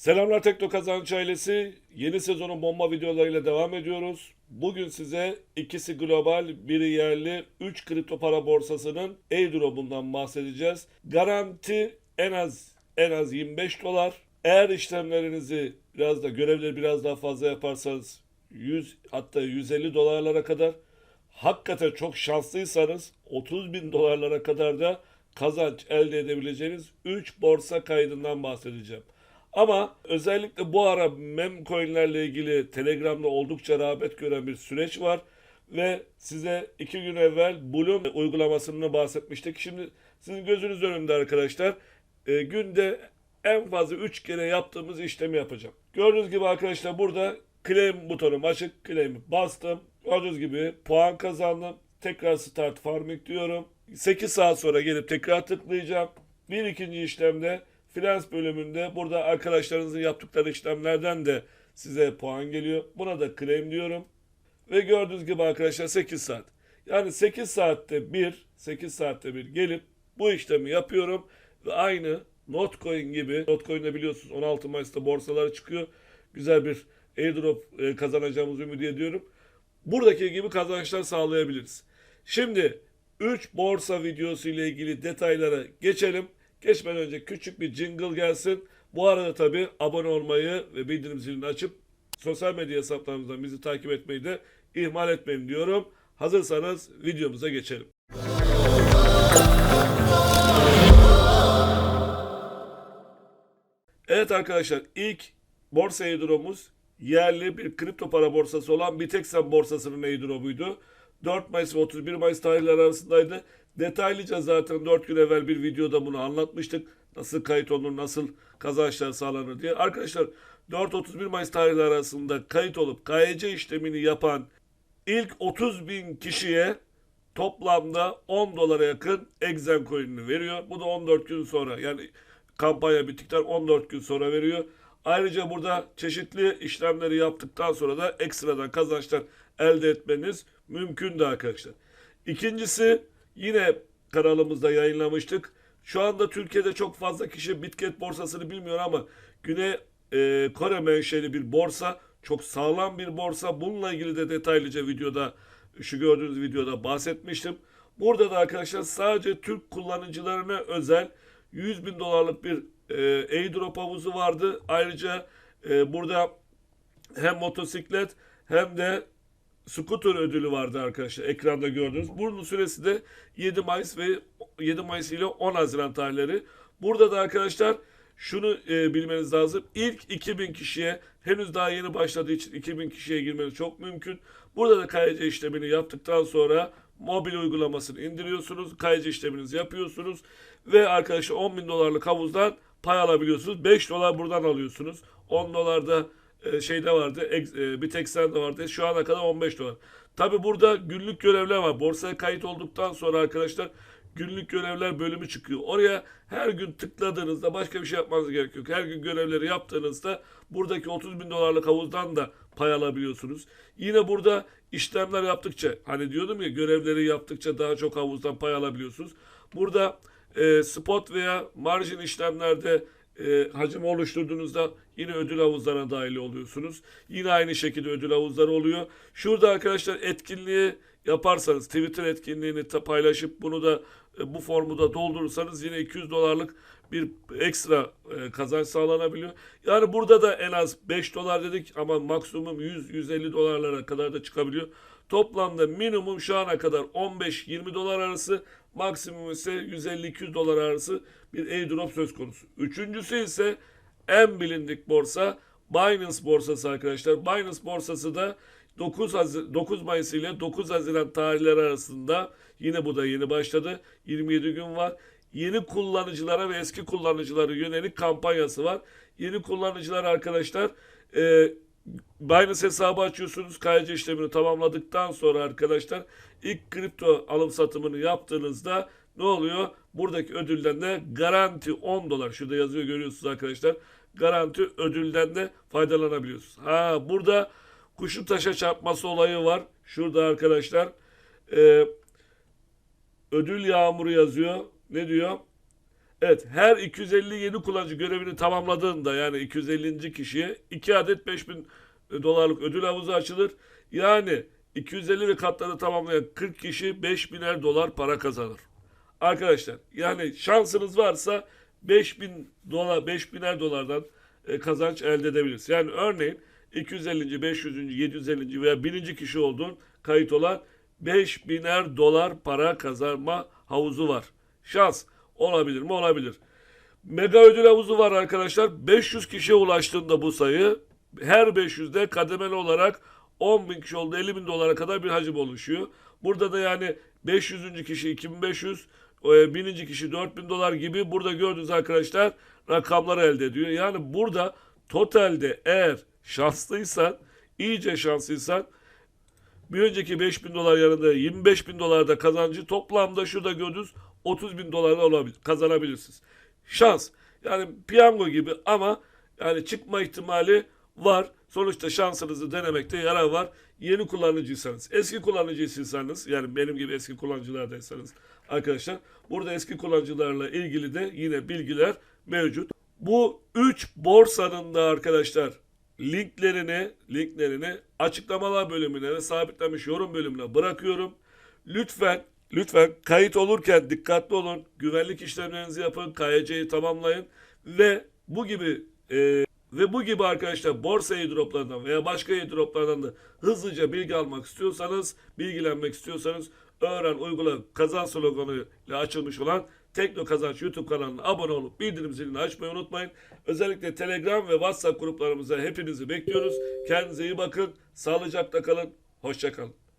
Selamlar Tekno Kazanç ailesi. Yeni sezonun bomba videolarıyla devam ediyoruz. Bugün size ikisi global, biri yerli 3 kripto para borsasının airdrop'undan bahsedeceğiz. Garanti en az en az 25 dolar. Eğer işlemlerinizi biraz da görevleri biraz daha fazla yaparsanız 100 hatta 150 dolarlara kadar hakikaten çok şanslıysanız 30 bin dolarlara kadar da kazanç elde edebileceğiniz 3 borsa kaydından bahsedeceğim. Ama özellikle bu ara mem coinlerle ilgili Telegram'da oldukça rağbet gören bir süreç var. Ve size iki gün evvel Bloom uygulamasını bahsetmiştik. Şimdi sizin gözünüz önünde arkadaşlar. E, günde en fazla 3 kere yaptığımız işlemi yapacağım. Gördüğünüz gibi arkadaşlar burada claim butonum açık. Claim'i bastım. Gördüğünüz gibi puan kazandım. Tekrar start farming diyorum. 8 saat sonra gelip tekrar tıklayacağım. Bir ikinci işlemde finans bölümünde burada arkadaşlarınızın yaptıkları işlemlerden de size puan geliyor. Buna da claim diyorum. Ve gördüğünüz gibi arkadaşlar 8 saat. Yani 8 saatte bir, 8 saatte bir gelip bu işlemi yapıyorum. Ve aynı Notcoin gibi, Notcoin'de biliyorsunuz 16 Mayıs'ta borsalara çıkıyor. Güzel bir airdrop e, kazanacağımızı ümit ediyorum. Buradaki gibi kazançlar sağlayabiliriz. Şimdi 3 borsa videosu ile ilgili detaylara geçelim. Geçmeden önce küçük bir jingle gelsin. Bu arada tabi abone olmayı ve bildirim zilini açıp sosyal medya hesaplarımızdan bizi takip etmeyi de ihmal etmeyin diyorum. Hazırsanız videomuza geçelim. Evet arkadaşlar ilk borsa airdrop'umuz yerli bir kripto para borsası olan Bitexen borsasının airdrop'uydu. 4 Mayıs ve 31 Mayıs tarihleri arasındaydı. Detaylıca zaten 4 gün evvel bir videoda bunu anlatmıştık. Nasıl kayıt olunur, nasıl kazançlar sağlanır diye. Arkadaşlar 4-31 Mayıs tarihleri arasında kayıt olup KYC işlemini yapan ilk 30 bin kişiye toplamda 10 dolara yakın Exen coin'ini veriyor. Bu da 14 gün sonra yani kampanya bittikten 14 gün sonra veriyor. Ayrıca burada çeşitli işlemleri yaptıktan sonra da ekstradan kazançlar elde etmeniz mümkün de arkadaşlar. İkincisi yine kanalımızda yayınlamıştık. Şu anda Türkiye'de çok fazla kişi Bitget borsasını bilmiyor ama Güney e, Kore menşeli bir borsa. Çok sağlam bir borsa. Bununla ilgili de detaylıca videoda şu gördüğünüz videoda bahsetmiştim. Burada da arkadaşlar sadece Türk kullanıcılarına özel 100 bin dolarlık bir e, airdrop havuzu vardı. Ayrıca e, burada hem motosiklet hem de scooter ödülü vardı arkadaşlar ekranda gördüğünüz. Bunun süresi de 7 Mayıs ve 7 Mayıs ile 10 Haziran tarihleri. Burada da arkadaşlar şunu e, bilmeniz lazım. İlk 2000 kişiye henüz daha yeni başladığı için 2000 kişiye girmeniz çok mümkün. Burada da KYC işlemini yaptıktan sonra mobil uygulamasını indiriyorsunuz. KYC işleminizi yapıyorsunuz. Ve arkadaşlar 10 bin dolarlık havuzdan pay alabiliyorsunuz. 5 dolar buradan alıyorsunuz. 10 dolar da e, şeyde vardı. E, bir tek de vardı. Şu ana kadar 15 dolar. Tabi burada günlük görevler var. Borsaya kayıt olduktan sonra arkadaşlar günlük görevler bölümü çıkıyor. Oraya her gün tıkladığınızda başka bir şey yapmanız gerekiyor. Her gün görevleri yaptığınızda buradaki 30 bin dolarlık havuzdan da pay alabiliyorsunuz. Yine burada işlemler yaptıkça hani diyordum ya görevleri yaptıkça daha çok havuzdan pay alabiliyorsunuz. Burada e, spot veya marjin işlemlerde e, hacim oluşturduğunuzda yine ödül havuzlarına dahil oluyorsunuz. Yine aynı şekilde ödül havuzları oluyor. Şurada arkadaşlar etkinliği yaparsanız Twitter etkinliğini paylaşıp bunu da e, bu formu da doldurursanız yine 200 dolarlık bir ekstra e, kazanç sağlanabiliyor. Yani burada da en az 5 dolar dedik ama maksimum 100-150 dolarlara kadar da çıkabiliyor. Toplamda minimum şu ana kadar 15-20 dolar arası maksimum ise 150-200 dolar arası bir airdrop söz konusu. Üçüncüsü ise en bilindik borsa Binance borsası arkadaşlar. Binance borsası da 9, Haz 9 Mayıs ile 9 Haziran tarihleri arasında yine bu da yeni başladı. 27 gün var. Yeni kullanıcılara ve eski kullanıcılara yönelik kampanyası var. Yeni kullanıcılar arkadaşlar e, Binance hesabı açıyorsunuz. KYC işlemini tamamladıktan sonra arkadaşlar ilk kripto alım satımını yaptığınızda ne oluyor? Buradaki ödülden de garanti 10 dolar. Şurada yazıyor görüyorsunuz arkadaşlar. Garanti ödülden de faydalanabiliyorsunuz. Ha burada kuşun taşa çarpması olayı var. Şurada arkadaşlar e, ödül yağmuru yazıyor. Ne diyor? Evet her 250 yeni kullanıcı görevini tamamladığında yani 250. kişiye 2 adet 5000 dolarlık ödül havuzu açılır. Yani 250 ve katları tamamlayan 40 kişi 5000'er dolar para kazanır. Arkadaşlar yani şansınız varsa 5000 dolar 5000'er dolardan e, kazanç elde edebilirsiniz. Yani örneğin 250. 500. 750. veya 1000. kişi olduğun kayıt olan 5000'er dolar para kazanma havuzu var. Şans olabilir mi? Olabilir. Mega ödül havuzu var arkadaşlar. 500 kişiye ulaştığında bu sayı her 500'de kademeli olarak 10 bin kişi oldu 50 bin dolara kadar bir hacim oluşuyor. Burada da yani 500. kişi 2500, e, 1000. kişi 4000 dolar gibi burada gördüğünüz arkadaşlar rakamlar elde ediyor. Yani burada totalde eğer şanslıysan, iyice şanslıysan bir önceki 5000 dolar yanında 25 bin dolarda kazancı toplamda şurada gördüğünüz 30 bin dolarda olabilir, kazanabilirsiniz. Şans. Yani piyango gibi ama yani çıkma ihtimali var. Sonuçta şansınızı denemekte yarar var. Yeni kullanıcıysanız, eski kullanıcıysanız yani benim gibi eski kullanıcılardaysanız arkadaşlar burada eski kullanıcılarla ilgili de yine bilgiler mevcut. Bu 3 borsanın da arkadaşlar linklerini linklerini açıklamalar bölümüne ve sabitlenmiş yorum bölümüne bırakıyorum. Lütfen lütfen kayıt olurken dikkatli olun. Güvenlik işlemlerinizi yapın. KYC'yi tamamlayın ve bu gibi e, ve bu gibi arkadaşlar borsa airdroplarından veya başka airdroplardan da hızlıca bilgi almak istiyorsanız, bilgilenmek istiyorsanız öğren, uygula, kazan sloganı ile açılmış olan Tekno Kazanç YouTube kanalına abone olup bildirim zilini açmayı unutmayın. Özellikle Telegram ve WhatsApp gruplarımıza hepinizi bekliyoruz. Kendinize iyi bakın. Sağlıcakla kalın. Hoşça kalın.